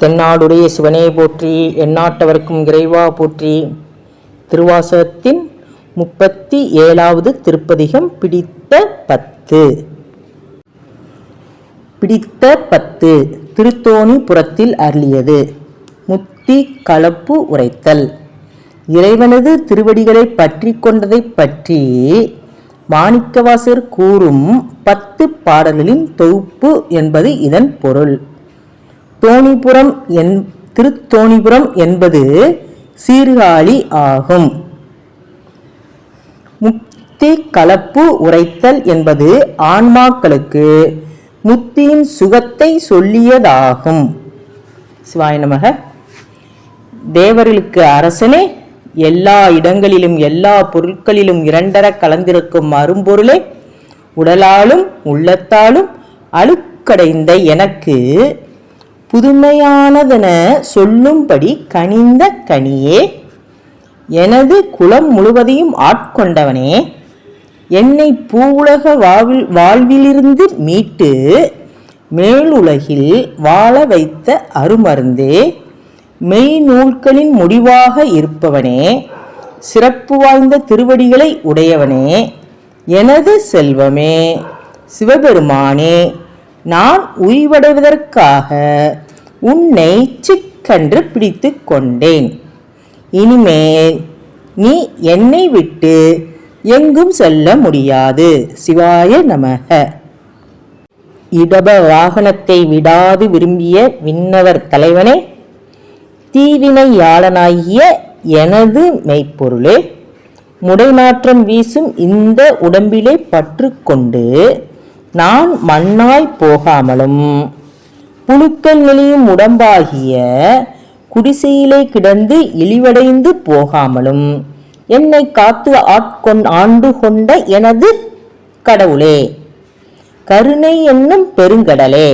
தென்னாடுடைய சிவனே போற்றி எந்நாட்டவர்க்கும் இறைவா போற்றி. திருவாசகத்தின் முப்பத்தி ஏழாவது திருப்பதிகம் பிடித்த பத்து. பிடித்த பத்து திருத்தோணிபுரத்தில் அருளியது. முத்தி கலப்பு உரைத்தல். இறைவனது திருவடிகளை பற்றி கொண்டதை பற்றி மாணிக்கவாசர் கூறும் பத்து பாடல்களின் தொகுப்பு என்பது இதன் பொருள். தோணிபுரம் என் திருத்தோணிபுரம் என்பது சீர்காழி ஆகும். முக்தி கலப்பு உரைத்தல் என்பது ஆன்மாக்களுக்கு முத்தியின் சுகத்தை சொல்லியதாகும். சிவாய நமக. தேவர்களுக்கு அரசனே எல்லா இடங்களிலும் எல்லா பொருட்களிலும் இரண்டர கலந்திருக்கும் அரும்பொருளே உடலாலும் உள்ளத்தாலும் அழுக்கடைந்த எனக்கு புதுமையானதென சொல்லும்படி கனிந்த கனியே எனது குலம் முழுவதையும் ஆட்கொண்டவனே என்னை பூவுலக வாழ்வில் வாழ்விலிருந்து மீட்டு மேலுலகில் வாழ வைத்த அருமருந்தே மெய் நூல்களின் முடிவாக இருப்பவனே சிறப்பு வாய்ந்த திருவடிகளை உடையவனே எனது செல்வமே சிவபெருமானே நான் உய்வடைவதற்காக உன்னை சிக்கன்று பிடித்து கொண்டேன். இனிமேல் நீ என்னை விட்டு எங்கும் செல்ல முடியாது. சிவாய நமக. இடப வாகனத்தை விடாது விரும்பிய விண்ணவர் தலைவனே தீவினையாளனாகிய எனது மெய்ப்பொருளே முடைமாற்றம் வீசும் இந்த உடம்பிலே பற்று கொண்டு நான் மண்ணாய் போகாமலும் புழுக்கள் நெளியும் உடம்பாகிய குடிசையிலே கிடந்து இழிவடைந்து போகாமலும் என்னை காத்து ஆட்கொண் ஆண்டு கொண்ட எனது கடவுளே கருணை என்னும் பெருங்கடலே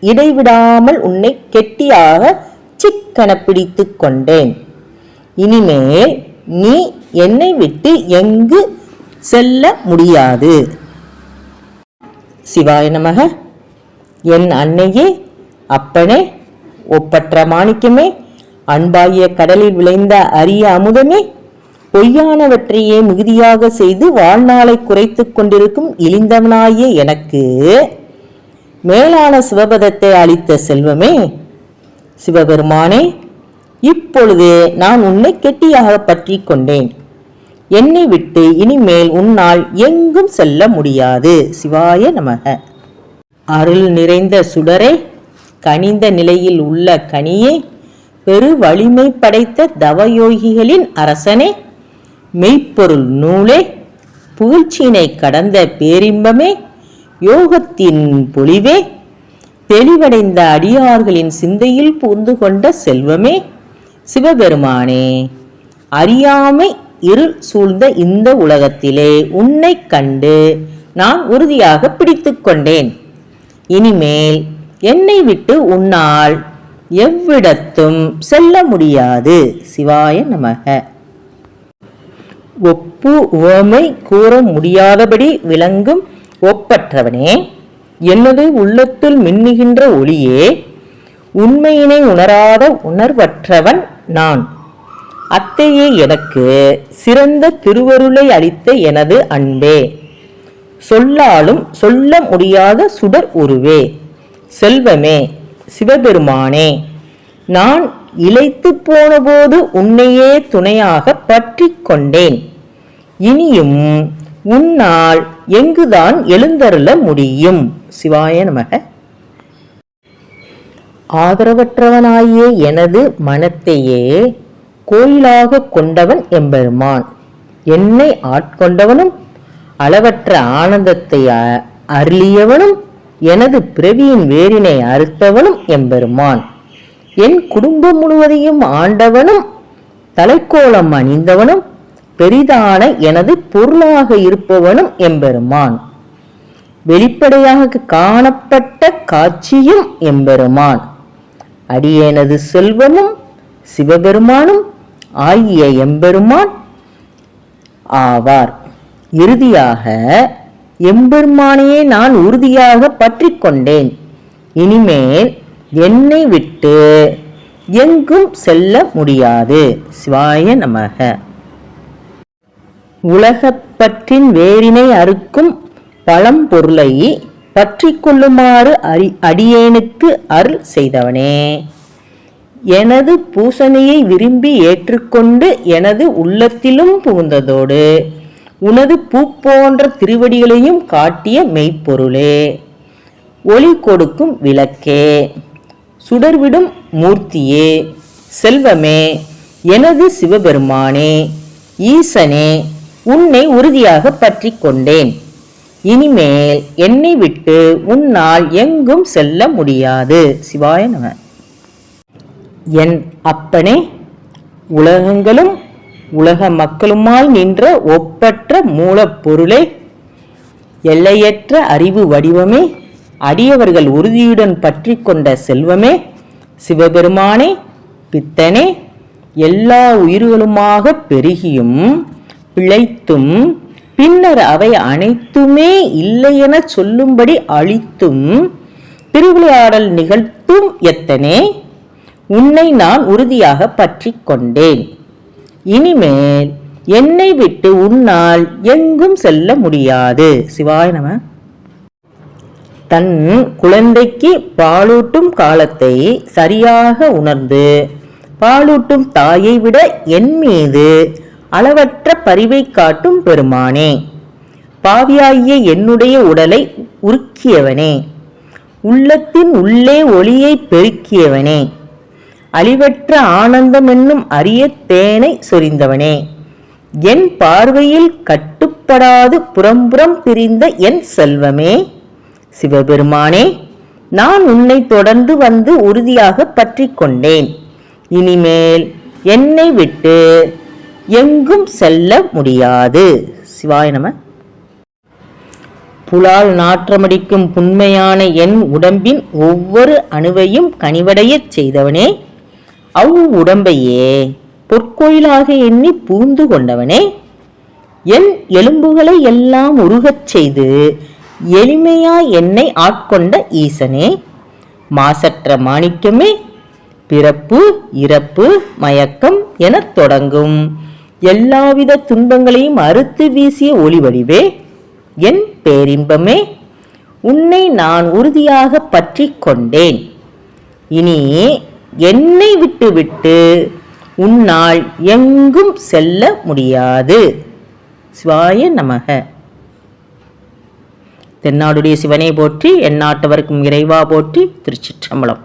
இடைவிடாமல் உன்னை கெட்டியாக சிக்கன பிடித்து கொண்டேன். இனிமேல் நீ என்னை விட்டு எங்கு செல்ல முடியாது. சிவாய நமக என் அன்னையே அப்பனே ஒப்பற்ற மாணிக்கமே அன்பாகிய கடலில் விளைந்த அரிய அமுதமே பொய்யானவற்றையே மிகுதியாக செய்து வாழ்நாளை குறைத்து கொண்டிருக்கும் இழிந்தவனாகிய எனக்கு மேலான சிவபதத்தை அளித்த செல்வமே சிவபெருமானே இப்பொழுது நான் உன்னை கெட்டியாக பற்றி கொண்டேன். என்னை விட்டு இனிமேல் உன்னால் எங்கும் செல்ல முடியாது. சிவாய நமக. அருள் நிறைந்த சுடரே கனிந்த நிலையில் உள்ள கனியே பெரு வலிமை படைத்த தவயோகிகளின் அரசனே மெய்ப்பொருள் நூலே புகழ்ச்சியினை கடந்த பேரின்பமே யோகத்தின் பொலிவே தெளிவடைந்த அடியார்களின் சிந்தையில் புகுந்து கொண்ட செல்வமே சிவபெருமானே. அறியாமை இருள் சூழ்ந்த இந்த உலகத்திலே உன்னை கண்டு நான் உறுதியாக பிடித்து கொண்டேன். இனிமேல் என்னை விட்டு உன்னால் எவ்விடத்தும் செல்ல முடியாது. சிவாய நமக. ஒப்பு உவமை கூற முடியாதபடி விளங்கும் ஒப்பற்றவனே எனது உள்ளத்தில் மின்னுகின்ற ஒளியே உண்மையினை உணராத உணர்வற்றவன் நான். அத்தையே எனக்கு சிறந்த திருவருளை அளித்த எனது அன்பே. சொல்லாலும் சொல்ல முடியாத சுடர் உருவே. செல்வமே சிவபெருமானே நான் இழைத்து போனபோது உன்னையே துணையாக பற்றி கொண்டேன். இனியும் உன்னால் எங்குதான் எழுந்தருள முடியும்? சிவாய நமக. ஆதரவற்றவனாயே எனது மனத்தையே கோயிலாக கொண்டவன் எம்பெருமான். என்னை ஆட்கொண்டவனும் அளவற்ற ஆனந்தத்தை அருளியவனும் எனது பிறவியின் வேரினை அறுத்தவனும் எம்பெருமான். என் குடும்பம் முழுவதையும் ஆண்டவனும் தலைக்கோலம் அணிந்தவனும் பெரிதான எனது பொருளாக இருப்பவனும் எம்பெருமான். வெளிப்படையாக காணப்பட்ட காட்சியும் எம்பெருமான். அடியேனது செல்வமும் சிவபெருமானும் ஆகிய எம்பெருமான் ஆவார். இறுதியாக எம்பெருமானையே நான் உறுதியாக பற்றி கொண்டேன். இனிமேல் என்னை விட்டு எங்கும் செல்ல முடியாது. சிவாய நமக. உலகப்பற்றின் வேரினை அறுக்கும் பழம்பொருளை பற்றி கொள்ளுமாறு அறி அடியேனுக்கு அருள் செய்தவனே. எனது பூசணையை விரும்பி ஏற்றுக்கொண்டு எனது உள்ளத்திலும் புகுந்ததோடு உனது பூ போன்ற திருவடிகளையும் காட்டிய மெய்ப்பொருளே. ஒளி கொடுக்கும் விளக்கே. சுடர்விடும் மூர்த்தியே. செல்வமே எனது சிவபெருமானே ஈசனே உன்னை உறுதியாக பற்றி கொண்டேன். இனிமேல் என்னை விட்டு உன்னால் எங்கும் செல்ல முடியாது. சிவாய நம. என் அப்பனே உலகங்களும் உலக மக்களுமால் நின்ற ஒப்பற்ற மூலப்பொருளே எல்லையற்ற அறிவு வடிவமே அடியவர்கள் உறுதியுடன் பற்றி கொண்ட செல்வமே சிவபெருமானே பித்தனே எல்லா உயிர்களுமாக பெருகியும் பிழைத்தும் பின்னர் அவை அனைத்துமே இல்லையென சொல்லும்படி அழித்தும் திருவிளையாடல் நிகழ்த்தும் எத்தனே உன்னை நான் உறுதியாக பற்றி கொண்டேன். இனிமேல் என்னை விட்டு உன்னால் எங்கும் செல்ல முடியாது. சிவாய நம. தன் குழந்தைக்கு பாலூட்டும் காலத்தை சரியாக உணர்ந்து பாலூட்டும் தாயை விட என் மீது அளவற்ற பரிவை காட்டும் பெருமானே. பாவியாகிய என்னுடைய உடலை உருக்கியவனே. உள்ளத்தின் உள்ளே ஒளியை பெருக்கியவனே. அழிவற்ற ஆனந்தம் என்னும் அரிய தேனை சொரிந்தவனே. என் பார்வையில் கட்டுப்படாது புறம்புறம் பிரிந்த என் செல்வமே. சிவபெருமானே நான் உன்னை தொடர்ந்து வந்து உறுதியாக பற்றி கொண்டேன். இனிமேல் என்னை விட்டு எங்கும் செல்ல முடியாது. சிவாய நம. புலால் நாற்றமடிக்கும் புண்மையான என் உடம்பின் ஒவ்வொரு அணுவையும் கனிவடையச் செய்தவனே. அவ் உடம்பையே பொற்கோயிலாக எண்ணி பூந்து கொண்டவனே என் எலும்புகளை எல்லாம் உருகச் செய்து எளிமையா என்னை ஆட்கொண்ட ஈசனே மாசற்ற மாணிக்கமே பிறப்பு இறப்பு மயக்கம் எனத் தொடங்கும். எல்லாவித துன்பங்களையும் அறுத்து வீசிய ஒளி வடிவே என் பேரின்பமே உன்னை நான் உறுதியாக பற்றி கொண்டேன். இனி என்னை விட்டுவிட்டு உன்னால் எங்கும் செல்ல முடியாது. சிவாய நமக. தென்னாடுடைய சிவனை போற்றி எந்நாட்டவர்க்கும் இறைவா போற்றி திருச்சிற்றம்பலம்.